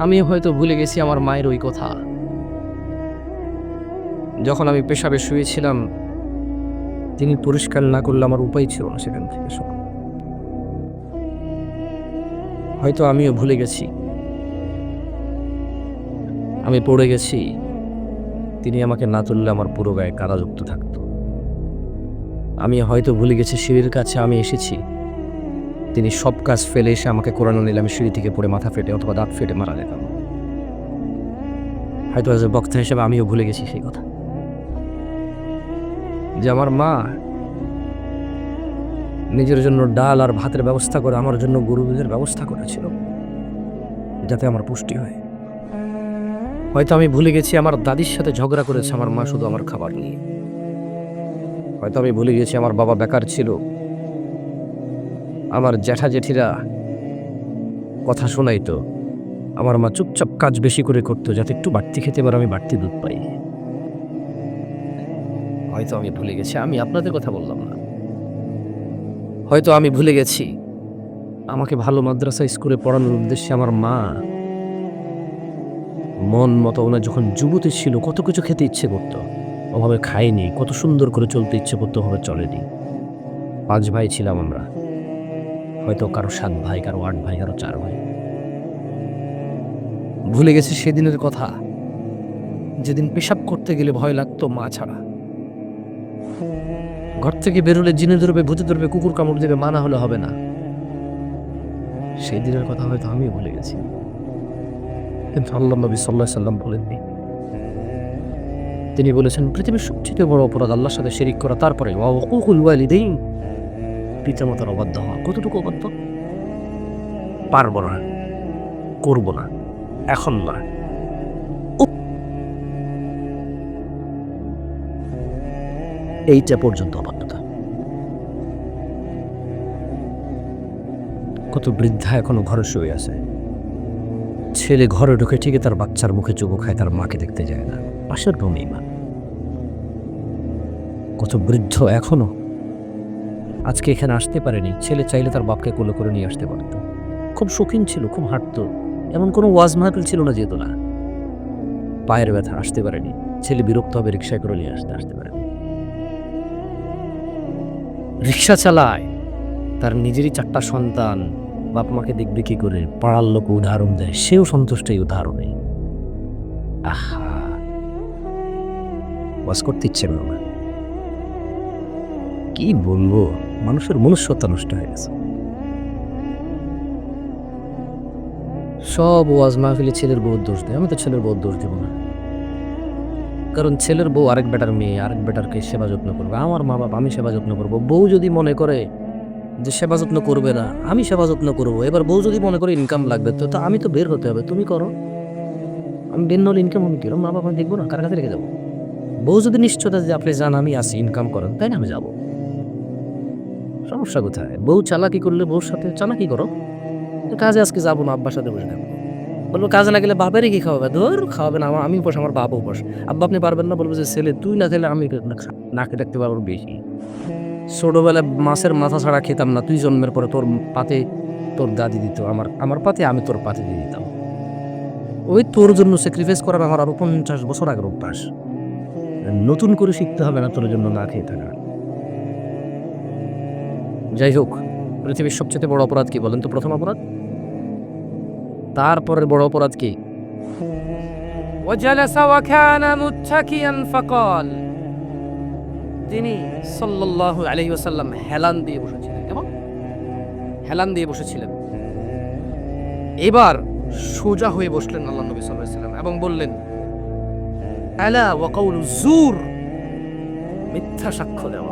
আমি হয়তো ভুলে গেছি আমার মায়ের ওই কথা। যখন আমি পেশাবে শুয়েছিলাম, তিনি পরিষ্কার না করলে আমার উপায় ছিল না সেখান থেকে হয়তো আমিও ভুলে গেছি। আমি পড়ে গেছি। তিনি আমাকে না তুললে আমার পুরো গায়ে কারাযুক্ত থাকত। আমি হয়তো ভুলে গেছি সিঁড়ির কাছে আমি এসেছি। তিনি সব কাজ ফেলে এসে আমাকে কোরআন আমি সিঁড়ি থেকে পড়ে মাথা ফেটে অথবা দাঁত ফেটে মারা যেতাম। হয়তো আজ বক্তা হিসেবে আমিও ভুলে গেছি সেই কথা। যে আমার মা নিজের জন্য ডাল আর ভাতের ব্যবস্থা করে আমার জন্য গরু দুধের ব্যবস্থা করেছিল, যাতে আমার পুষ্টি হয়। হয়তো আমি ভুলে গেছি আমার দাদির সাথে ঝগড়া করেছে আমার মা শুধু আমার খাবার নিয়ে। হয়তো আমি ভুলে গেছি আমার বাবা বেকার ছিল। আমার জ্যাঠা জেঠিরা কথা শোনাইতো আমার মা চুপচাপ কাজ বেশি করে করতো, যাতে একটু বাড়তি খেতে পারে, আমি বাড়তি দুধ পাই। হয়তো আমি ভুলে গেছি, আমি আপনাদের কথা বললাম না। হয়তো আমি ভুলে গেছি। আমাকে ভালো মাদ্রাসা স্কুলে পড়ানোর উদ্দেশ্যে আমার মা মন মতো ওনার যখন যুবতী ছিল, কত কিছু খেতে ইচ্ছে করতো। ওভাবে খায়নি, কত সুন্দর করে চলতে ইচ্ছে করতো, ওভাবে চলেনি। পাঁচ ভাই ছিলাম আমরা। হয়তো কারও সাত ভাই, কারও আট ভাই, কারও চার ভাই। ভুলে গেছি সেদিনের কথা। যেদিন পেশাব করতে গেলে ভয় লাগতো মা ছাড়া। ঘর থেকে বেরোলে জিনে ধরবে, ভূতে ধরবে, কুকুর কামড় দেবে, মানা হলে হবে না। সেই দিনের কথা হয়তো আমিও ভুলে গেছি। কিন্তু আল্লাহ নবী সাল্লাহ সাল্লাম বলেননি। তিনি বলেছেন, পৃথিবীর সবচেয়ে বড় অপরাধ আল্লাহর সাথে শেরিক করা, তারপরে পিতামাতার অবাধ্য হওয়া। কতটুকু অবাধ্য? পারব না। করব না। এখন না। এইটা পর্যন্ত অবাধ্যতা। কত বৃদ্ধা এখনও ঘরে শুয়ে আছে। ছেলে ঘরে ঢুকে ঠিকই তার বাচ্চার মুখে চুবো খায়, তার মাকে দেখতে যায় না। পাশের রুমেই মা। কত বৃদ্ধ এখনও। আজকে এখানে আসতে পারেনি। ছেলে চাইলে তার বাপকে কোলে করে নিয়ে আসতে পারত। খুব শৌখিন ছিল, খুব হাঁটতো। এমন কোনো ওয়াজ মাহফিল ছিল না যেহেতু না। পায়ের ব্যথা আসতে পারেনি। ছেলে বিরক্ত হবে রিক্সায় করে নিয়ে আসতে আসতে পারেনি। রিক্সা চালায়। তার নিজেরই চারটা সন্তান। বাপ মাকে দেখবে কি করে? পাড়ার লোক উদাহরণ দেয়। সেও সন্তুষ্ট, এই উদাহরণে আহা! ওয়াজ করতে ইচ্ছে না কি বলব? মানুষের মনুষ্যত্ব নষ্ট হয়ে গেছে। সব ওয়াজ মাহফিলে ছেলের বউর দোষ দেয়। আমি তো ছেলের বউর দোষ দেবো না। কারণ ছেলের বউ আরেক বেটার মেয়ে, আরেক বেটারকে সেবা যত্ন করবে। আমার মা বাপ আমি সেবা যত্ন করব। বউ যদি মনে করে যে সেবা যত্ন করবে না, আমি সেবা যত্ন করব। এবার বউ যদি মনে করে ইনকাম লাগবে, তো তো আমি তো বের হতে হবে। তুমি করো। আমি বের নলে ইনকাম আমি কিরম মা বাবা দেখব না, কার কাছে রেখে যাব? বউ যদি নিশ্চয়তা যে আপনি জান আমি আসি ইনকাম করেন, তাই না আমি যাব। সমস্যা কোথায়? বউ চালাকি করলে বউর সাথে চালাকি করো। কাজে আজকে যাব না, আব্বার সাথে বসে থাকব। বলব, কাজে না গেলে কি খাওয়াবে? ধর, খাওয়াবে না, আমার, আমি বস আমার বাবা বস আব্বা আপনি পারবেন না? বলব যে, ছেলে, তুই না খেলে আমি না খা- না খেতে রাখতে পারব বেশি। ছোটবেলায় মাছের মাথা ছাড়া খেতাম না, তুই জন্মের পরে তোর পাতে তোর দাদি দিত, আমার আমার পাতে আমি তোর পাতে দিয়ে দিতাম। ওই তোর জন্য স্যাক্রিফাইস করার আমার আরও পঞ্চাশ বছর আগের অভ্যাস। নতুন করে শিখতে হবে না তোর জন্য না খেয়ে থাকা। যাই হোক, পৃথিবীর সবচেয়ে বড় অপরাধ কি বলেন তো প্রথম অপরাধ? তারপরের বড় অপরাধ কি? তিনি সাল্লাল্লাহু আলাইহি হেলান দিয়ে বসেছিলেন। কেমন? হেলান দিয়ে বসেছিলেন। এবার সোজা হয়ে বসলেন আল্লাহ নবী সাল্লাম এবং বললেন, আলা ওয়াকাউল জুর। মিথ্যা সাক্ষ্য দেওয়া।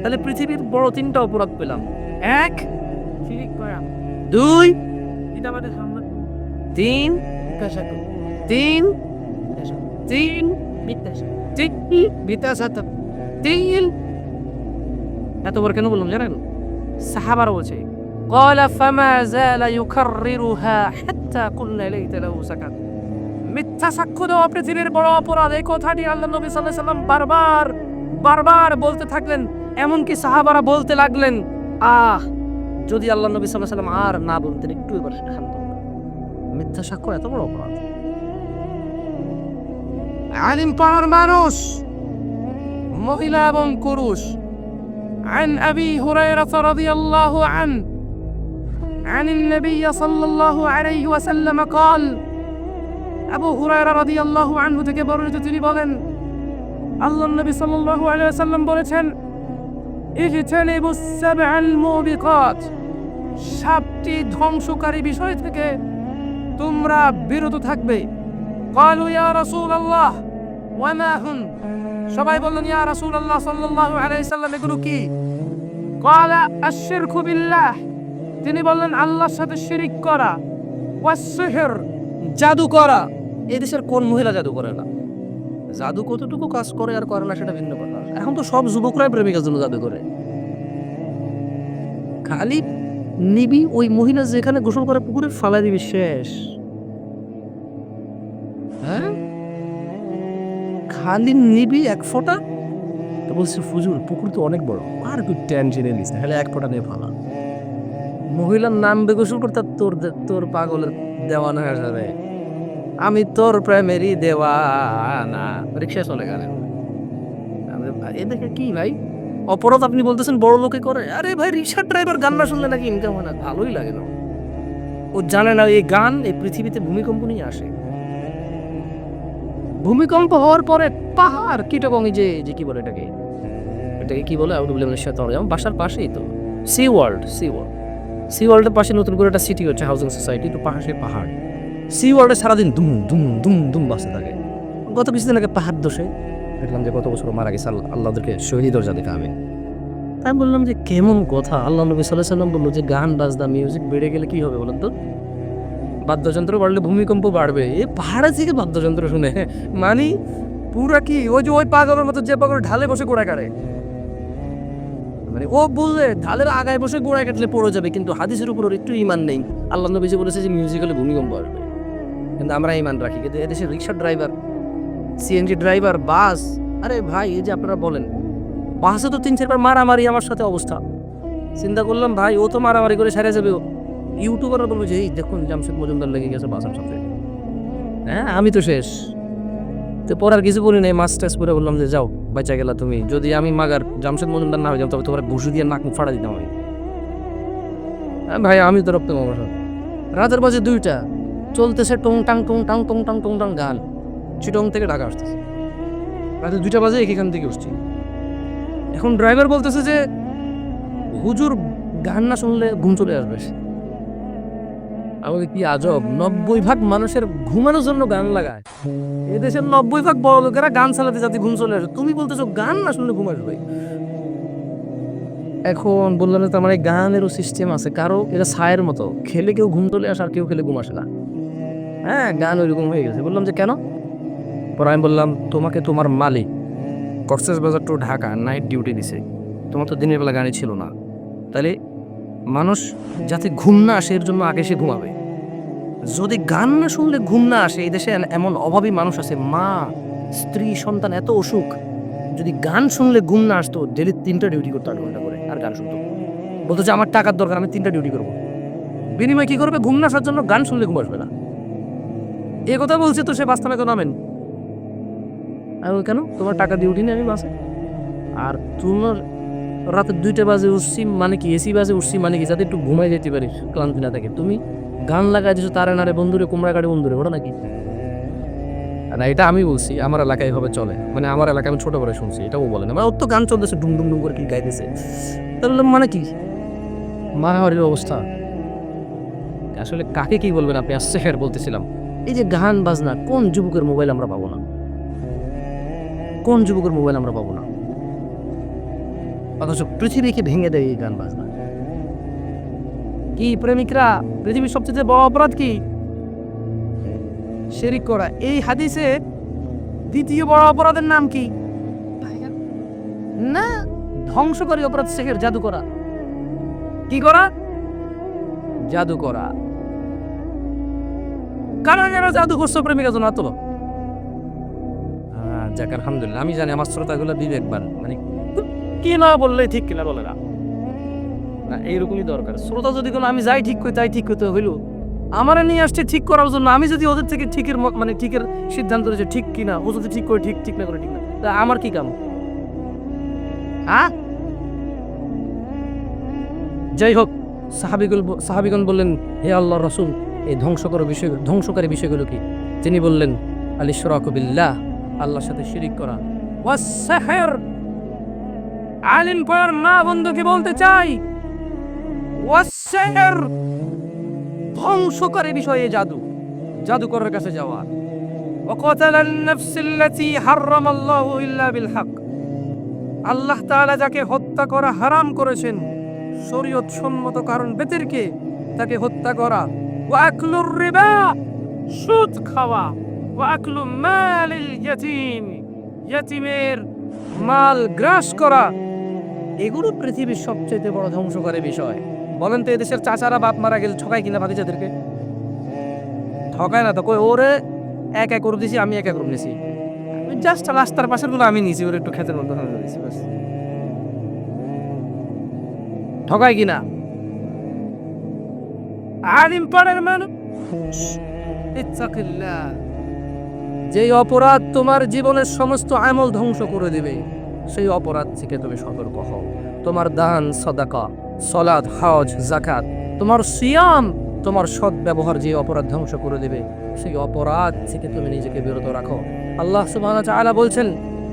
তাহলে পৃথিবীর বড় তিনটা অপরাধ পেলাম এক শিরিক করা দুই পিতামাতার সম্মান তিন মিথ্যা সাক্ষ্য তিন তিন মিথ্যা সাক্ষ্য তিন মিথ্যা সাক্ষ্য তিন এতবার কেন বললাম জানেন সাহাবারা বলছে قال فما زال يكررها حتى قلنا ليت له سكت মিথ্যা সাক্ষ্য দেওয়া পৃথিবীর বড় অপরাধ এই কথাটি আল্লাহ নবী সাল্লাহ সাল্লাম বারবার বারবার বলতে থাকলেন এমনকি সাহাবারা বলতে লাগলেন আহ যদি আল্লাহ নবী সাল্লাহ সাল্লাম আর না বলতেন একটু এবার শান্ত হতাম। মিথ্যা সাক্ষ্য এত বড় অপরাধ আলিম পাড়ার মানুষ মহিলা এবং পুরুষ عن أبي هريرة رضي الله عنه عن النبي صلى الله عليه وسلم قال আবু হুরায়রা রাদিয়াল্লাহু আনহু থেকে বর্ণিত তিনি বলেন আল্লাহর নবী সাল্লাল্লাহু আলাইহি ওয়াসাল্লাম বলেছেন ইজতানিবুস সাবআল মুবিকাত সাতটি ধ্বংসকারী বিষয় থেকে তোমরা বিরত থাকবে قالوا يا رسول الله وما هن সবাই বললেন ইয়া রাসূলুল্লাহ সাল্লাল্লাহু আলাইহি সাল্লাম এগুলো কি قال الشرك بالله তিনি বললেন আল্লাহর সাথে শিরিক করা ওয়াসসিহর জাদু করা এই দেশের কোন মহিলা জাদু করে না জাদু কতটুকু কাজ করে আর করে না সেটা ভিন্ন কথা। এখন তো সব যুবকরাই প্রেমিকার জন্য জাদু করে। খালি নিবি ওই মহিলা যেখানে গোসল করে পুকুরে ফালাই দিবি শেষ। হ্যাঁ? খালি নিবি এক ফোঁটা? তো বলছি ফুজুর পুকুর তো অনেক বড়। আর কি টেনশনে নিস হলে এক ফোঁটা নিয়ে ফালা। মহিলার নাম বেগোসল করতে তোর তোর পাগলের দেওয়ানা হয়ে যাবে। আমি তোর প্রেমেরই দেওয়ানা। রিক্সা চলে গেলেন। এ দেখে কি ভাই? অপরাধ আপনি বলতেছেন বড় লোকে করে। আরে ভাই, রিক্সার ড্রাইভার গান না শুনলে নাকি ইনকাম হয় না? ভালোই লাগে না। ও জানে না, এই গান এই পৃথিবীতে ভূমিকম্প নিয়ে আসে। ভূমিকম্প হওয়ার পরে পাহাড় কিটকং এই যে যে কি বলে এটাকে? এটাকে কি বলে? আউট বলে। আমার বাসার পাশেই তো। Sea World Sea World Sea ওয়ার্ল্ডের পাশে নতুন করে একটা সিটি হচ্ছে হাউজিং সোসাইটি তো পাশে পাহাড়। সি ওয়ার্ল্ডে সারাদিন দুম দুম দুম দুম বাসতে থাকে। গত কিছুদিন আগে পাহাড় দোষে দেখলাম যে গত বছর মারা গেছে আল্লাহ আল্লাহদেরকে শহীদ দরজা দিতে হবে তাই বললাম যে কেমন কথা। আল্লাহ নবী সাল্লাহ সাল্লাম বলল যে গান বাজনা মিউজিক বেড়ে গেলে কি হবে বলেন তো বাদ্যযন্ত্র বাড়লে ভূমিকম্প বাড়বে। এ পাহাড়ে থেকে বাদ্যযন্ত্র শুনে। মানে পুরা কি ওই যে ওই পাগলের মতো যে পাগল ঢালে বসে গোড়া কাটে? মানে ও বললে ঢালের আগায় বসে গোড়ায় কাটলে পড়ে যাবে কিন্তু হাদিসের উপর একটু ইমান নেই। আল্লাহ নবী বলেছে যে মিউজিক্যালে ভূমিকম্প আসবে। কিন্তু আমরা ইমান রাখি। কিন্তু এদেশের রিক্সা ড্রাইভার সিএনজি ড্রাইভার, বাস, আরে ভাই, এই যে আপনারা বলেন, বাসে তো তিন চারবার মারামারি আমার সাথে অবস্থা। চিন্তা করলাম, ভাই, ও তো মারামারি করে সারে যাবে। ইউটিউবাররা বলব যে, এই দেখুন, জামশেদ মজুমদার লেগে গেছে বাসার সাথে হ্যাঁ আমি তো শেষ। তো পর আর কিছু বলি নাই, মাছ টাছ করে বললাম যে, যাও বাচ্চা গেলা তুমি। যদি আমি মাগার জামশেদ মজুমদার না হয়ে তবে তোমার ঘুষি দিয়ে নাক ফাড়া দিতাম আমি। হ্যাঁ ভাই আমি তো রক্ত আমার রাতের বাজে দুইটা। চলতেছে টং টাং টং টাং টং টাং টং টাং গান। চিটং থেকে ঢাকা আসতেছে। রাতে দুইটা বাজে এখান থেকে উঠছি। এখন ড্রাইভার বলতেছে যে, হুজুর, গান না শুনলে ঘুম চলে আসবে। আমাকে কি আজব। নব্বই ভাগ মানুষের ঘুমানোর জন্য গান লাগায়। এদেশের নব্বই ভাগ বড় লোকেরা গান চালাতে যাতে ঘুম চলে আসে। তুমি বলতেছো গান না শুনলে ঘুম আসবে এখন বললাম তার মানে গানেরও সিস্টেম আছে। কারও এটা ছায়ের মতো। খেলে কেউ ঘুম চলে আসে আর কেউ খেলে ঘুম আসে না। হ্যাঁ গান ওইরকম হয়ে গেছে। বললাম যে, কেন? পরে আমি বললাম, তোমাকে তোমার মালিক বাজার টু ঢাকা নাইট ডিউটি দিছে। তোমার তো দিনের বেলা গাড়ি ছিল না। তাহলে মানুষ যাতে ঘুম না আসে, এর জন্য আগে সে ঘুমাবে। যদি গান না শুনলে ঘুম না আসে, এই দেশে এমন অভাবী মানুষ আছে, মা, স্ত্রী, সন্তান এত অসুখ, যদি গান শুনলে ঘুম না আসতো ডেলি তিনটা ডিউটি করতো আট ঘণ্টা করে, আর গান শুনতো। বলতো যে, আমার টাকার দরকার, আমি তিনটা ডিউটি করব। বিনিময় কি করবে? ঘুম না আসার জন্য গান শুনলে ঘুম আসবে না। এ কথা বলছে তো সে বাস্তবে তো নামেন। আমি কেন? তোমার টাকা দিয়ে উঠিনি আমি বাসে। আর তোমার রাতে দুইটা বাজে উঠছি মানে কি, এসি বাজে উঠছি মানে কি, যাতে একটু ঘুমাই যেতে পারিস ক্লান্তি না থাকে। তুমি গান লাগাই দিছো তারে নারে, বন্ধুরে, কুমড়া কাটে বন্ধুরে ওটা নাকি? না, এটা আমি বলছি, আমার এলাকায় এভাবে চলে। মানে আমার এলাকায় আমি ছোট করে শুনছি, এটাও বলে না। মানে ওর তো গান চলতেছে, ডুম ডুম ডুম করে কি গাইতেছে। তাহলে মানে কি? মারামারির অবস্থা। আসলে কাকে কি বলবেন আপনি? আসছে হের বলতেছিলাম। এই যে গান, বাজনা, কোন যুবকের মোবাইল আমরা পাবো না? কোন যুবকের মোবাইল আমরা পাবো না? অথচ পৃথিবীকে ভেঙে দেয় এই গান, বাজনা। কি প্রেমিকরা পৃথিবীর সবচেয়ে বড় অপরাধ কি? শেরিক করা। এই হাদিসে দ্বিতীয় বড় অপরাধের নাম কি? না, ধ্বংসকারী অপরাধ শেখের জাদু করা। কি করা? জাদু করা। কারা কারা জাদু করছ প্রেমিকা জন্য যাক, আলহামদুলিল্লাহ। আমি জানি আমার শ্রোতাগুলো মানে কি না বললে ঠিক কিনা বলে না। না, এইরকমই দরকার। শ্রোতা যদি কোনো আমি যাই ঠিক করি, তাই ঠিক করতে হইল। আমার নিয়ে আসছে ঠিক করার জন্য। আমি যদি ওদের থেকে ঠিকের মানে ঠিকের সিদ্ধান্ত রয়েছে ঠিক কিনা, ও যদি ঠিক করে, ঠিক ঠিক না করে, ঠিক না, তা আমার কি কাম? হ্যাঁ? যাই হোক, সাহাবিগুল সাহাবিগণ বললেন, হে আল্লাহ রসুল এই ধ্বংসকর বিষয় ধ্বংসকারী বিষয়গুলো কি তিনি বললেন আলী শরাকবিল্লাহ আল্লাহর সাথে শিরিক করা ওয়াসাহের আলিম পড়ার মা বন্ধুকে বলতে চাই ওয়াসাহের ধ্বংসকারী বিষয়ে জাদু জাদুকরের কাছে যাওয়া وقتل النفس التي حرم الله إلا بالحق আল্লাহ তাআলা যাকে হত্যা করা হারাম করেছেন শরীয়ত সম্মত কারণ ব্যতিরকে তাকে হত্যা করা ওয়াকলুর রিবা সুদ খাওয়া ওয়াকলু মালিল ইয়াতীম ইয়াতীমের মাল গ্রাস করা। এগুলো পৃথিবীর সবচেয়ে বড় ধ্বংসকারী বিষয়। বলেন তো এদেশের চাচারা বাপ মারা গেলে ঠকায় কিনা ভাতিজাদেরকে? ঠকায় না তো। কই, ওরে এক এক করে দিছি, আমি এক এক করে নিছি জাস্ট রাস্তার পাশেরগুলো আমি নিছি, ওর একটু খেতের মধ্যে ব্যাস ঠকায় কিনা? আলিম পাড়ার মানুষ। যেই অপরাধ তোমার জীবনের সমস্ত আমল ধ্বংস করে দেবে, সেই অপরাধ থেকে তুমি সতর্ক হও। তোমার দান, সদাকা সলাদ হজ জাকাত তোমার সিয়াম, তোমার সৎ ব্যবহার যে অপরাধ ধ্বংস করে দেবে, সেই অপরাধ থেকে তুমি নিজেকে বিরত রাখো। আল্লাহ সুবহান আলা বলছেন,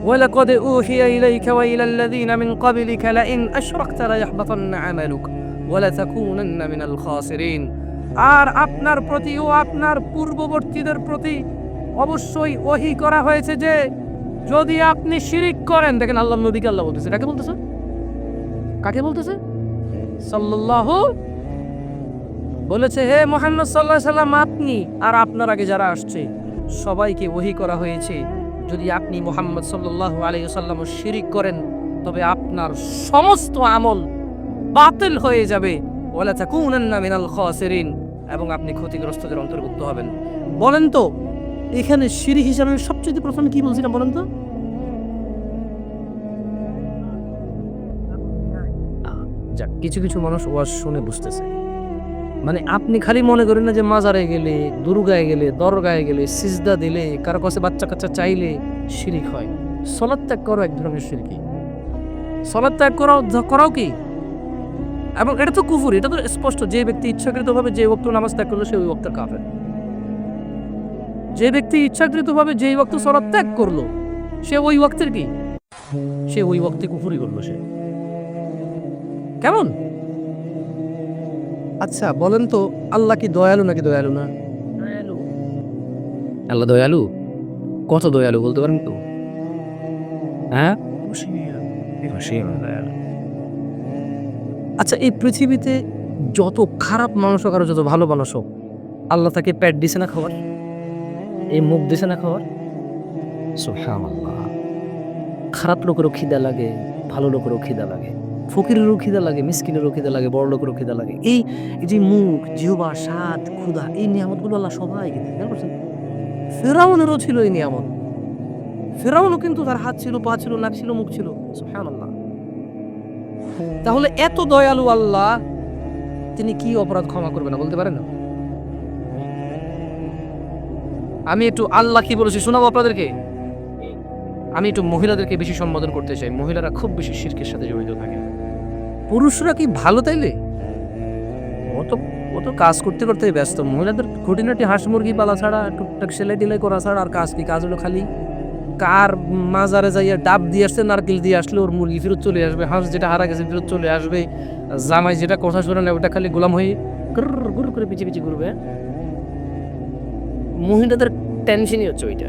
ওয়ালাকাদ উহিয়া ইলাইকা ওয়া ইলাল মিন ক্বাবলিকা লা ইন আশরাকতা লা ইয়াহবাতান্না আমালুকা। আর আপনার প্রতি ও আপনার পূর্ববর্তীদের প্রতি অবশ্যই ওহি করা হয়েছে যে, যদি আপনি শিরিক করেন, দেখেন আল্লাহ নদীকে আল্লাহ বলতেছে, কাকে বলতেছে? কাকে বলতেছে? সাল্লাহ বলেছে, হে মোহাম্মদ সাল্লাহ সাল্লাম, আপনি আর আপনার আগে যারা আসছে, সবাইকে ওহি করা হয়েছে। যদি আপনি মোহাম্মদ সাল্লাহ আলিয়া সাল্লাম শিরিক করেন, তবে আপনার সমস্ত আমল বাতিল হয়ে যাবে। এবং আপনি ক্ষতিগ্রস্তদের অন্তর্ভুক্ত হবেন। বলেন তো, এখানে শিরিক হিসাবে সবচেয়ে প্রথমে কি বলছিলাম বলেন তো? যাক, কিছু কিছু মানুষ ওয়াজ শুনে বুঝতেছে। মানে আপনি খালি মনে করেন না যে মাজারে গেলে, দুর্গায় গেলে, দরগায় গেলে, সিজদা দিলে, কারও কাছে বাচ্চা কাচ্চা চাইলে শিরিক হয়। সলাদ ত্যাগ করো এক ধরনের শিরকি। সলাদ ত্যাগ করাও করাও কি? এবং এটা তো কুফুর এটা তো স্পষ্ট। যে ব্যক্তি ইচ্ছাকৃতভাবে যে বক্ত নামাজ ত্যাগ করল সেই বক্তের কাফের। যে ব্যক্তি ইচ্ছাকৃতভাবে যেই বক্ত সলাদ ত্যাগ করল সে ওই ওয়াক্তের কি? সে ওই ওয়াক্তে কুফুরি করল সে। কেমন? আচ্ছা বলেন তো আল্লাহ কি দয়ালু নাকি দয়ালু না? দয়ালু। আল্লাহ দয়ালু? কত দয়ালু বলতে পারেন তো? হ্যাঁ? আচ্ছা এই পৃথিবীতে যত খারাপ মানুষ হোক আর যত ভালো মানুষ হোক আল্লাহ তাকে প্যাট দিছে না খাবার এই মুখ দিছে না সুবহানাল্লাহ। খারাপ লোকেরও খিদা লাগে ভালো লোকেরও খিদা লাগে ফকিরেরও খিদা লাগে মিসকিনেরও খিদা লাগে বড় লোকেরও খিদা লাগে। এই যে মুখ জিহবা স্বাদ ক্ষুধা এই নিয়ামতগুলো আল্লাহ সবাইকে খেয়াল করছেন? ফেরাউনেরও ছিল এই নিয়ামত। ফেরাউনও কিন্তু তার হাত ছিল পা ছিল নাক ছিল মুখ ছিল। সুবহানাল্লাহ। তাহলে এত দয়ালু আল্লাহ, তিনি কি অপরাধ ক্ষমা করবে না বলতে পারেন? আমি একটু আল্লাহ কি বলেছি শোনাবো আপনাদেরকে? আমি একটু মহিলাদেরকে বেশি সম্বোধন করতে চাই। মহিলারা খুব বেশি শিরকের সাথে জড়িত থাকে। পুরুষরা কি ভালো তাইলে? ও তো ও তো কাজ করতে করতে ব্যস্ত। মহিলাদের খুঁটিনাটি হাঁস মুরগি পালা ছাড়া, টুকটাক সেলাই টেলাই করা ছাড়া আর কাজ কি? কাজ হলো খালি কার মাজারে যাইয়া ডাব দিয়ে আসছে, নারকেল দিয়ে আসলে ওর মুরগি ফেরত চলে আসবে, হাঁস যেটা হারা গেছে ফেরত চলে আসবে। জামাই যেটা কথা শোনে না, ওটা খালি গোলাম হয়ে গুর করে পিছিয়ে পিছিয়ে ঘুরবে। মহিলাদের টেনশনই হচ্ছে ওইটা।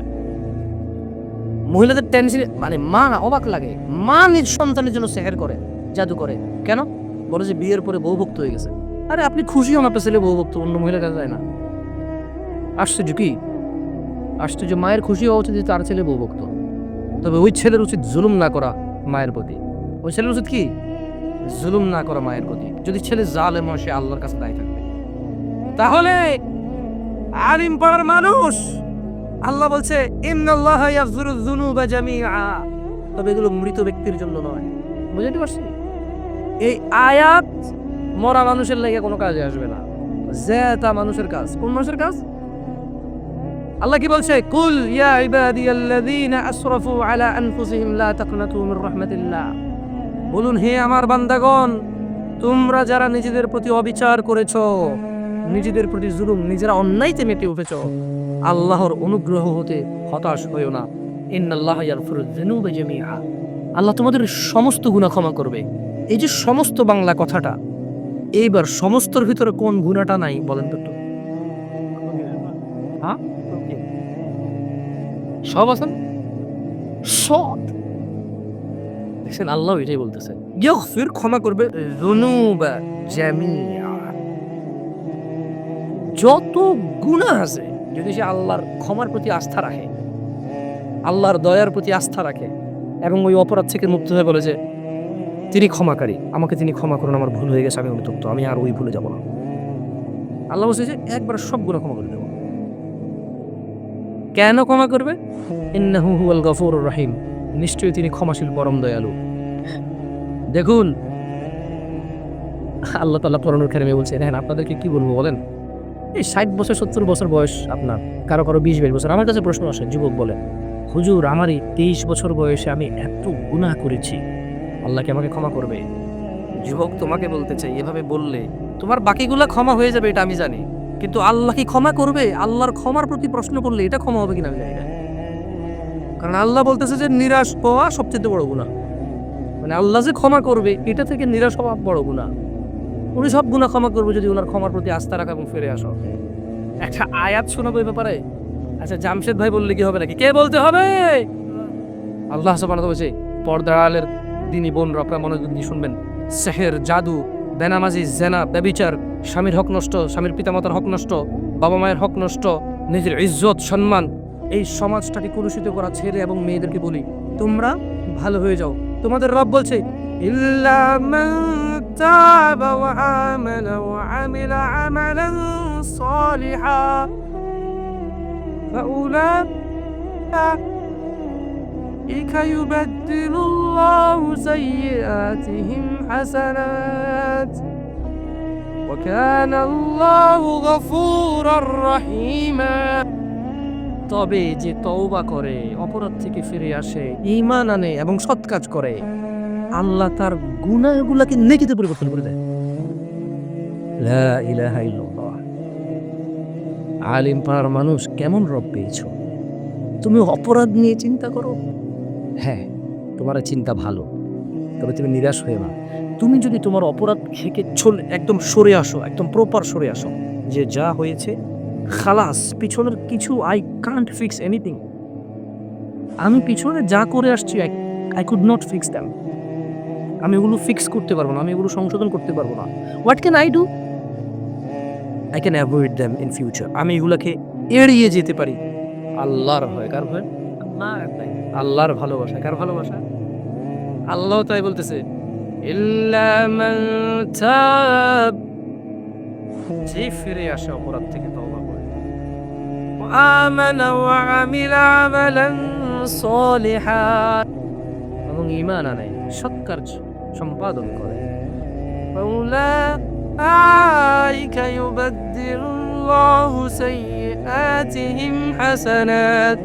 মহিলাদের টেনশন মানে মা অবাক লাগে। মা নিজ সন্তানের জন্য সেহের করে, জাদু করে। কেন? বলে যে বিয়ের পরে বউভক্ত হয়ে গেছে। আরে আপনি খুশি হন, আপনার ছেলে বউভক্ত অন্য মহিলার কাছে যায় না। আশ্চর্য কি? আশ্চর্য মায়ের খুশি হওয়া উচিত যে তার ছেলে বউভক্ত। তবে ওই ছেলের উচিত জুলুম না করা মায়ের প্রতি। ওই ছেলের উচিত কি? জুলুম না করা মায়ের প্রতি। যদি ছেলে জালেম হয়, সে আল্লাহর কাছে দায়ী থাকবে। তাহলে আলিম পাড়ার মানুষ, আল্লাহ বলছে তবে এগুলো মৃত ব্যক্তির জন্য নয়। বুঝতে পারছি এই আয়াত মরা মানুষের লাগে কোনো কাজে আসবে না। জেতা মানুষের কাজ। কোন মানুষের কাজ? আল্লাহ কি বলছে? কুল ইয়া ইবাদিয়াল্লাযীনা আসরাফু আলা আনফুসিহিম লা তাকনাতু মির রাহমাতিল্লাহ। বলুন, হে আমার বান্দাগণ, তোমরা যারা নিজেদের প্রতি অবিচার করেছ, নিজেদের প্রতি জুলুম, নিজেরা অন্যায়তে মেতে উঠেছ, আল্লাহর অনুগ্রহ হতে হতাশ হইও না। ইন্নাল্লাহ যুনুবা জামিআ। আল্লাহ তোমাদের সমস্ত গুনাহ ক্ষমা করবে। এই যে সমস্ত বাংলা কথাটা, এইবার সমস্তর ভিতরে কোন গুণাটা নাই বলেন তো হ্যাঁ? সব আছেন সব দেখছেন, আল্লাহ এটাই বলতেছে। ফির ক্ষমা করবে। যত গুণা আছে, যদি সে আল্লাহর ক্ষমার প্রতি আস্থা রাখে, আল্লাহর দয়ার প্রতি আস্থা রাখে, এবং ওই অপরাধ থেকে মুক্ত হয়ে বলে যে, তিনি ক্ষমাকারী, আমাকে তিনি ক্ষমা করুন, আমার ভুল হয়ে গেছে, আমি অনুতপ্ত, আমি আর ওই ভুলে যাব না। আল্লাহ বলছে যে, একবার সব গুণা ক্ষমা করে দেব। কেন ক্ষমা করবে? ইন্নাহু হুয়াল গফুরুর রহিম। নিশ্চয়ই তিনি ক্ষমাশীল পরম দয়ালু। দেখুন আল্লাহ তাল্লাহ পরানোর খেরে বলছে হ্যাঁ আপনাদেরকে কি বলব বলেন? এই ষাট বছর সত্তর বছর বয়স আপনার কারও কারও বিশ বাইশ বছর। আমার কাছে প্রশ্ন আসে যুবক বলে হুজুর আমারই তেইশ বছর বয়সে আমি এত গুনাহ করেছি। আল্লাহ কি আমাকে ক্ষমা করবে? যুবক তোমাকে বলতে চাই এভাবে বললে তোমার বাকিগুলা ক্ষমা হয়ে যাবে এটা আমি জানি। কিন্তু আল্লাহ কি ক্ষমা করবে? আল্লাহর ক্ষমার প্রতি প্রশ্ন করলে এটা ক্ষমা হবে কিনা কারণ আল্লাহ বলতেছে যে নিরাশ হওয়া সবচেয়ে বড় গুণা মানে আল্লাহ যে ক্ষমা করবে, এটা থেকে নিরাশ হওয়া বড় গুণা উনি সব গুণা ক্ষমা করবে যদি ওনার ক্ষমার প্রতি আস্থা রাখা এবং ফিরে আসো। একটা আয়াত শোনাবো এই ব্যাপারে? আচ্ছা জামশেদ ভাই বললে কি হবে নাকি? কে বলতে হবে? আল্লাহ সবান বলছে, পর্দার আলের দিনী বোন আপনারা মনোযোগ দিয়ে শুনবেন। সেহের জাদু বেনামাজি, জেনা ব্যবিচার স্বামীর হক নষ্ট, স্বামীর পিতামাতার হক নষ্ট, বাবা মায়ের হক নষ্ট, নিজের ইজ্জত, সম্মান, এই সমাজটাকে কলুষিত করা ছেলে এবং মেয়েদেরকে বলি, তোমরা ভালো হয়ে যাও। তোমাদের রব বলছে, ইল্লা فأولئك يبدل الله سيئاتهم حسنات وكان الله غفورا رحيما তবে যে তওবা করে অপরাধ থেকে ফিরে আসে ঈমান আনে এবং সৎ কাজ করে আল্লাহ তার গুনাহগুলোকে নেকিতে পরিবর্তন করে দেয় লা ইলাহা ইল্লাল্লাহ আলিম পাড়ার মানুষ কেমন রব পেয়েছো তুমি অপরাধ নিয়ে চিন্তা করো হ্যাঁ তোমার চিন্তা ভালো। তবে তুমি নিরাশ হয়ে না। তুমি যদি তোমার অপরাধ থেকে চলে, একদম সরে আসো, একদম প্রপার সরে আসো, যে যা হয়েছে, খালাস, পিছনের কিছু আই কান্ট ফিক্স এনিথিং আমি পিছনে যা করে আসছি I could not fix them আমি এগুলো ফিক্স করতে পারব না, আমি এগুলো সংশোধন করতে পারব না। What can I do I can avoid them in future আমি এগুলোকে এড়িয়ে যেতে পারি। আল্লাহর ভয়, কার ভয়। আল্লাহর ভালোবাসা কার ভালোবাসা আল্লাহ তাই বলতেছে ইল্লা মান তাব যে ফিরে আসে অপরাধ থেকে তওবা করে আমানা ওয়া আমিলা আমালান সলিহা এবং ঈমান আনে সৎ কার্য সম্পাদন করে أولئك يبدل الله سيئاتهم حسنات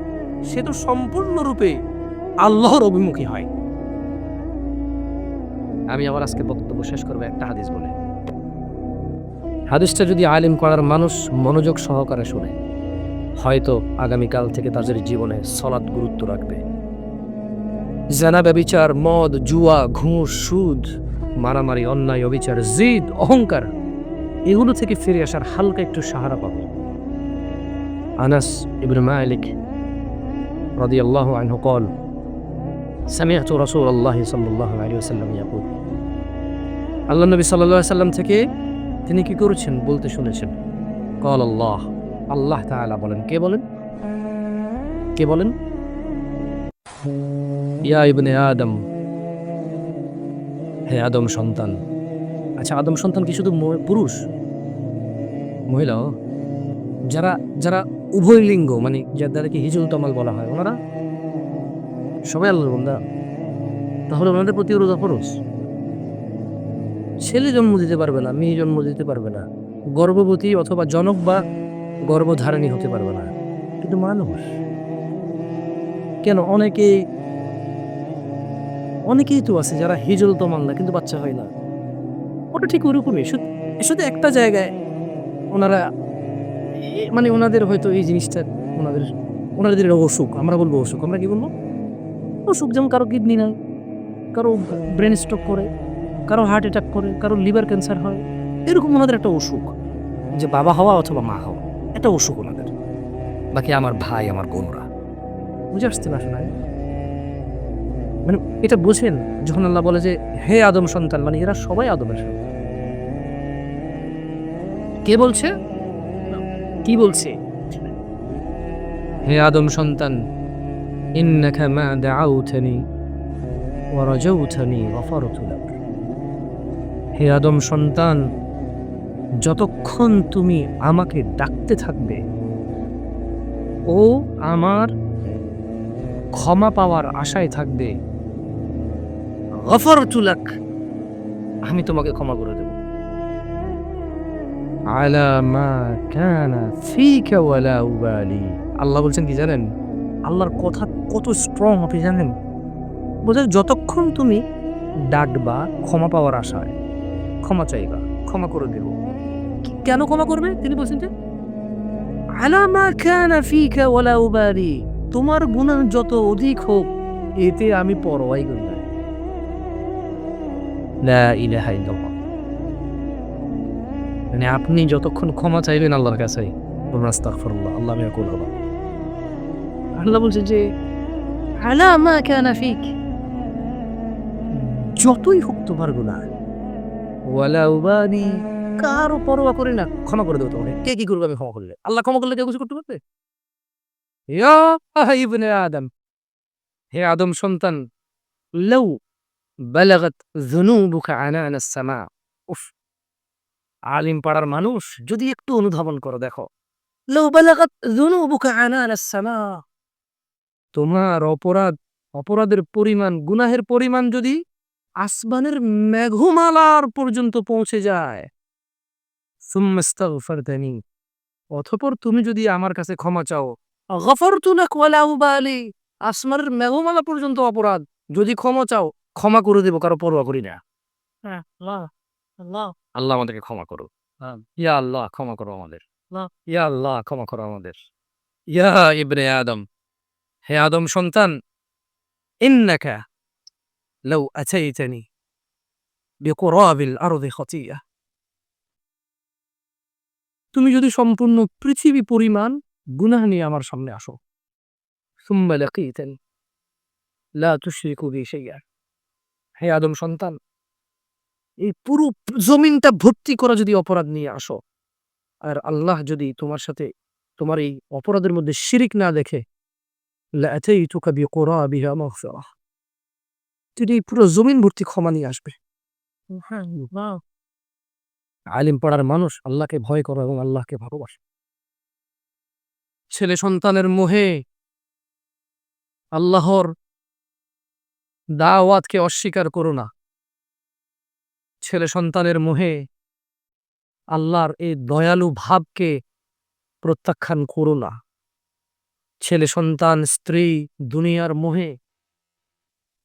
সে তো সম্পূর্ণরূপে আল্লাহর অভিমুখী হয়। আমি আবার আজকে বক্তব্য শেষ করব একটা হাদিস বলে। হাদিসটা যদি আলিম করার মানুষ মনোযোগ সহকারে শুনে, হয়তো আগামীকাল থেকে তাদের জীবনে সলাৎ গুরুত্ব রাখবে। জানা ব্যবিচার, মদ, জুয়া, ঘুষ, সুদ, মারামারি, অন্যায়, অবিচার, জিদ, অহংকার, এগুলো থেকে ফিরে আসার হালকা একটু সাহারা পাবে। আনাস ইবনে মালিক রাদিয়াল্লাহু আনহু قال سمعت رسول الله صلى الله عليه وسلم يقول আল্লাহ নবী সাল্লাল্লাহু আলাইহি সাল্লাম থেকে তিনি কি করেছেন বলতে শুনেছেন কল আল্লাহ আল্লাহ তাআলা বলেন কে বলেন কে বলেন ইয়া ইবনে আদম হে আদম সন্তান আচ্ছা আদম সন্তান কি শুধু ম- পুরুষ মহিলাও যারা যারা উভয় লিঙ্গ মানে যাদেরকে হিজুল তমাল বলা হয়, ওনারা সবাই আল্লাহর বন্ধা তাহলে ওনাদের প্রতি রোজা ফরজ? ছেলে জন্ম দিতে পারবে না, মেয়ে জন্ম দিতে পারবে না, গর্ভবতী অথবা জনক বা গর্ভধারণী হতে পারবে না। কিন্তু মানুষ, কেন অনেকে, অনেকেই তো আছে যারা হিজল তমাল না, কিন্তু বাচ্চা হয় না। ওটা ঠিক ওরকমই, শুধু শুধু একটা জায়গায় ওনারা মানে ওনাদের হয়তো এই জিনিসটা ওনাদের ওনাদের অসুখ, আমরা বলব অসুখ। আমরা কি বলব? অসুখ যেমন কারও কিডনি নাই, কারও ব্রেন স্ট্রোক করে, কারও হার্ট অ্যাটাক করে, কারও লিভার ক্যান্সার হয়, এরকম ওনাদের একটা অসুখ। যে বাবা হওয়া অথবা মা হওয়া এটা অসুখ ওনাদের। বাকি আমার ভাই, আমার বোনরা। বুঝে আসছে না? শোনায় মানে এটা বুঝেন, যখন আল্লাহ বলে যে, হে আদম সন্তান মানে এরা সবাই আদমের সন্তান। কে বলছে? কি বলছে? হে আদম সন্তান, ইন্নাকা মা দাআউতানি ওয়া রাজাউতানি গফারতু হে আদম সন্তান, যতক্ষণ তুমি আমাকে ডাকতে থাকবে, ও আমার ক্ষমা পাওয়ার আশায় থাকবে। গফারতু লাক, আমি তোমাকে ক্ষমা করে দেব। আলা মা কানা ফিকা ওয়ালা উবালি। আল্লাহ বলছেন কি জানেন? আল্লাহর কথা কত স্ট্রং আপনি জানেন? বোঝা যতক্ষণ তুমি ডাকবা, ক্ষমা পাওয়ার আশায়, ক্ষমা চাইবা, ক্ষমা করে দেব। কেন ক্ষমা করবে? তিনি বলছেন যে, আলা মা কানা ফিকা ওয়ালা উবালি, তোমার গুনাহ যত অধিক হোক, এতে আমি পরোয়াই করি না। ইলাহা ইল্লাল্লাহ। মানে আপনি যতক্ষণ ক্ষমা চাইবেন আল্লাহর কাছে বলুন আল্লাহ আমি আকুল হলাম আল্লাহ বলছে যে আলা মা কানা ফিক। যতই হোক তোমার গুনাহ ওয়ালা উবানি কারও পরোয়া করি না ক্ষমা করে দেবো তোমাকে। কে কি করবে আমি ক্ষমা করলে আল্লাহ ক্ষমা করলে কেউ কিছু করতে পারবে? ইবনে আদম হে আদম সন্তান লৌ বালাগাত যুনুবুকা আনান সামা। উফ আলিম পাড়ার মানুষ যদি একটু অনুধাবন করো দেখো। তোমার অপরাধ অপরাধের পরিমাণ গুনাহের পরিমাণ যদি আসমানের মেঘমালার পর্যন্ত পৌঁছে যায়। অতঃপর তুমি যদি আমার কাছে ক্ষমা চাও। আসমানের মেঘমালা পর্যন্ত অপরাধ। যদি ক্ষমা চাও ক্ষমা করে দেবো কারও পরোয়া করি না। আল্লাহ আল্লাহ। আমাদেরকে ক্ষমা করো ইয়া আল্লাহ ক্ষমা করো আমাদের। ইয়া আল্লাহ ক্ষমা করো আমাদের। ইয়া ইবনে আদম হে আদম সন্তান ইন্নাকা লাউ আতাইতানি বিকুরাবিল আরদি খতিয়া তুমি যদি সম্পূর্ণ পৃথিবী পরিমাণ গুনাহ নিয়ে আমার সামনে আসো সুম্মা লাকিতানি লা তুশরিকু বি শাইআ। হে আদম সন্তান এই পুরো জমিনটা ভর্তি করা যদি অপরাধ নিয়ে আসো আর আল্লাহ যদি তোমার সাথে তোমার এই অপরাধের মধ্যে শিরিক না দেখে পুরো জমিন ভর্তি ক্ষমা নিয়ে আসবে। আলিম পড়ার মানুষ আল্লাহকে ভয় করো এবং আল্লাহকে ভালোবাসো। ছেলে সন্তানের মোহে আল্লাহর দাওয়াতকে অস্বীকার করো না। ছেলে সন্তানের মোহে আল্লাহর এই দয়ালু ভাবকে প্রত্যাখ্যান করো না ছেলে সন্তান স্ত্রী দুনিয়ার মোহে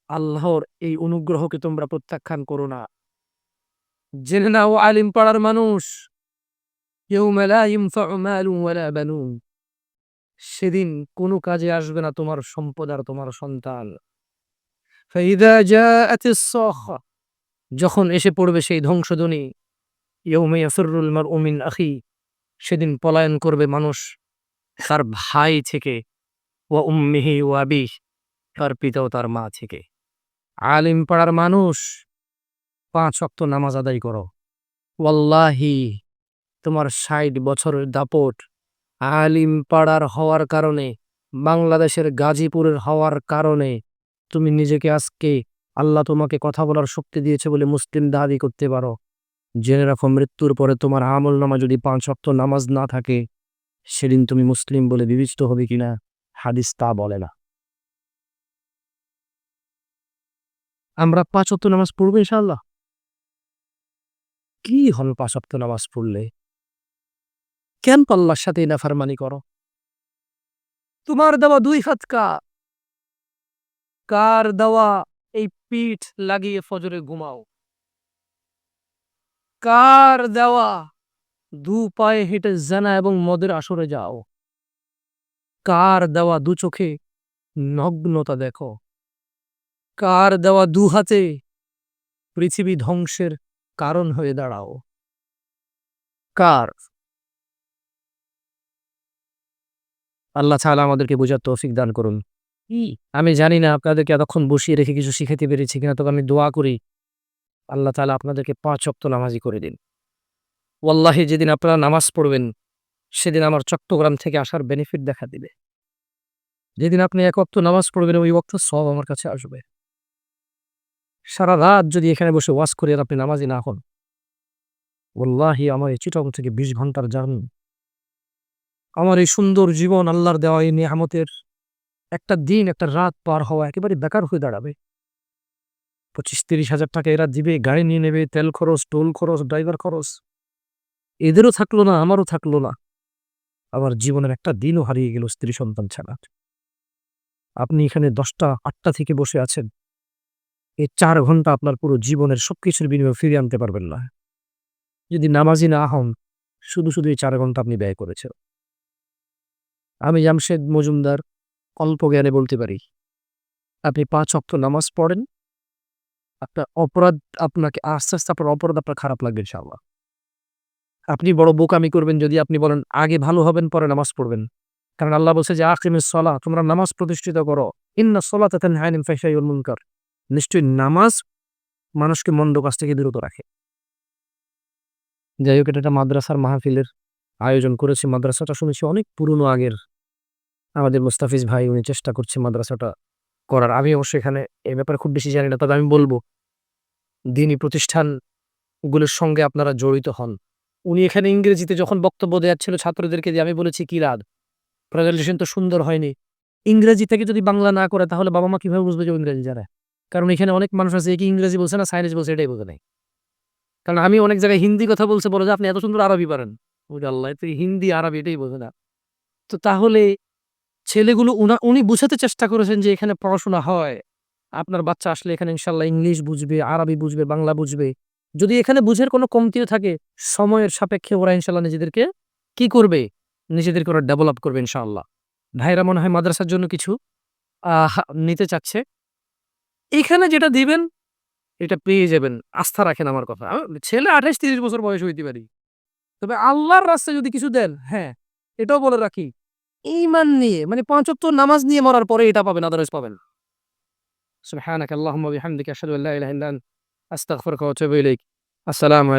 আল্লাহর এই অনুগ্রহকে তোমরা প্রত্যাখ্যান করো না জেনে নাও আলিম পাড়ার মানুষ يوم لا ينفع مال ولا بنون সেদিন কোনো কাজে আসবে না তোমার সম্পদ আর তোমার সন্তান فإذا جاءت الصاخة যখন এসে পড়বে সেই ধ্বংসধ্বনি ইয়ৌমে ইয়াসরুল মার ওমিন আখি সেদিন পলায়ন করবে মানুষ তার ভাই থেকে, ওয়া উম্মিহি ও বি তার পিতা ও তার মা থেকে। আলিম পাড়ার মানুষ, পাঁচ অক্ত নামাজ আদায় করো। ওয়াল্লাহি, তোমার ষাট বছরের দাপট আলিম পাড়ার হওয়ার কারণে, বাংলাদেশের গাজীপুরের হওয়ার কারণে, তুমি নিজেকে আজকে আল্লাহ তোমাকে কথা বলার শক্তি দিয়েছে বলে মুসলিম দাবি করতে পারো। জেনে রাখো, মৃত্যুর পরে তোমার আমল নামা যদি পাঁচ অক্ত নামাজ না থাকে, সেদিন তুমি মুসলিম বলে বিবেচিত হবে কিনা, হাদিস তা বলে না। আমরা পাঁচ অক্ত নামাজ পড়ব ইনশাল্লাহ কি হল পাঁচ অক্ত নামাজ পড়লে? কেন আল্লাহর সাথে নাফারমানি করো? তোমার দেওয়া দুই হাতকা কার দেওয়া এই পিঠ লাগিয়ে ফজরে ঘুমাও। কার দেওয়া? দু পায়ে হেঁটে জানা এবং মদের আসরে যাও। কার দেওয়া দু চোখে নগ্নতা দেখো। কার দেওয়া দু হাতে পৃথিবী ধ্বংসের কারণ হয়ে দাঁড়াও। কার? আল্লাহ তাআলা আমাদেরকে বোঝার তৌফিক দান করুন। আমি জানি না, আপনাদেরকে এতক্ষণ বসিয়ে রেখে কিছু শিখাতে পেরেছি কিনা, তবে আমি দোয়া করি আল্লাহ তাআলা আপনাদেরকে পাঁচ অক্ত নামাজি করে দিন। ওয়াল্লাহি, যেদিন আপনারা নামাজ পড়বেন, সেদিন আমার চট্টগ্রাম থেকে আসার বেনিফিট দেখা দিবে। যেদিন আপনি এক অক্ত নামাজ পড়বেন, ওই অক্ত সব আমার কাছে আসবে। সারা রাত যদি এখানে বসে ওয়াজ করি আর আপনি নামাজি না হন ওল্লাহি আমার এই চিটং থেকে বিশ ঘণ্টার জার্নি। আমার এই সুন্দর জীবন আল্লাহর দেওয়া এই নিয়ামতের একটা দিন, একটা রাত পার হওয়া একেবারে বেকার হয়ে দাঁড়াবে। পঁচিশ তিরিশ হাজার টাকা এরা দিবে, গাড়ি নিয়ে নেবে, তেল খরচ, টোল খরচ, ড্রাইভার খরচ। এদেরও থাকল না, আমারও থাকল না। আমার জীবনের একটা দিনও হারিয়ে গেল স্ত্রী সন্তান ছাড়া। আপনি এখানে দশটা, আটটা থেকে বসে আছেন। এই চার ঘণ্টা আপনার পুরো জীবনের সবকিছুর বিনিময়ে ফিরিয়ে আনতে পারবেন না। যদি নামাজি না হন, শুধু শুধু এই চার ঘণ্টা আপনি ব্যয় করেছেন। আমি জামশেদ মজুমদার অল্প জ্ঞানে বলতে পারি। আপনি পাঁচ অক্ত নামাজ পড়েন। আপনার অপরাধ আপনাকে আস্তে আস্তে আপনার অপরাধ আপনার খারাপ লাগবে ইনশাআল্লাহ। আপনি বড় বোকামি করবেন যদি আপনি বলেন, আগে ভালো হবেন, পরে নামাজ পড়বেন। কারণ আল্লাহ বলছে যে আকিমের সলা তোমরা নামাজ প্রতিষ্ঠিত করো। ইন্না সলা তাতেন হাইনিম ফাইসাইউল মুনকার। নিশ্চয়ই নামাজ মানুষকে মন্দ কাজ থেকে বিরত রাখে। যাই হোক, এটা একটা মাদ্রাসার মাহফিলের আয়োজন করেছে। মাদ্রাসাটা শুনেছি অনেক পুরনো আগের। আমাদের মুস্তাফিজ ভাই উনি চেষ্টা করছে মাদ্রাসাটা করার। আমি অবশ্য এখানে এ ব্যাপারে খুব বেশি জানি না, তবে আমি বলব দিনই প্রতিষ্ঠানগুলোর সঙ্গে আপনারা জড়িত হন। উনি এখানে ইংরেজিতে যখন বক্তব্য দেওয়াচ্ছিল ছাত্রদেরকে দিয়ে, আমি বলেছি, কি রাত প্রেজেন্টেশন তো সুন্দর হয়নি। ইংরেজি থেকে যদি বাংলা না করে, তাহলে বাবা মা কীভাবে বুঝবে যে ইংরেজি জানে? কারণ এখানে অনেক মানুষ আছে কি ইংরেজি বলছে না, সাইনিজ বলছে, এটাই বোঝে নাই। কারণ আমি অনেক জায়গায় হিন্দি কথা বলছে, বলে যে, আপনি এত সুন্দর আরবি পারেন। আল্লাহ হিন্দি, আরবি এটাই বোঝে না। তো তাহলে ছেলেগুলো উনা, উনি বুঝাতে চেষ্টা করেছেন যে এখানে পড়াশোনা হয়। আপনার বাচ্চা আসলে এখানে ইনশাল্লাহ ইংলিশ বুঝবে, আরবি বুঝবে, বাংলা বুঝবে। যদি এখানে বুঝের কোনো কমতিও থাকে, সময়ের সাপেক্ষে ওরা ইনশাল্লাহ নিজেদেরকে কি করবে? নিজেদেরকে ওরা ডেভেলপ করবে ইনশাআল্লাহ ভাইরা মনে হয় মাদ্রাসার জন্য কিছু নিতে চাচ্ছে। এখানে যেটা দিবেন, এটা পেয়ে যাবেন। আস্থা রাখেন আমার কথা। ছেলে আঠাইশ তিরিশ বছর বয়স হইতে পারি। তবে আল্লাহর রাস্তায় যদি কিছু দেন হ্যাঁ এটাও বলে রাখি। ইমান নিয়ে মানে পাঁচক্ত নামাজ নিয়ে মরার পরে এটা পাবেন আদারস পাবেন সুবহানাক আল্লাহুম্মা বিহামদিকা আশহাদু আল্লা ইলাহা ইল্লা আস্তাগফিরুকা ওয়া আতুবু ইলাইক। আসসালামু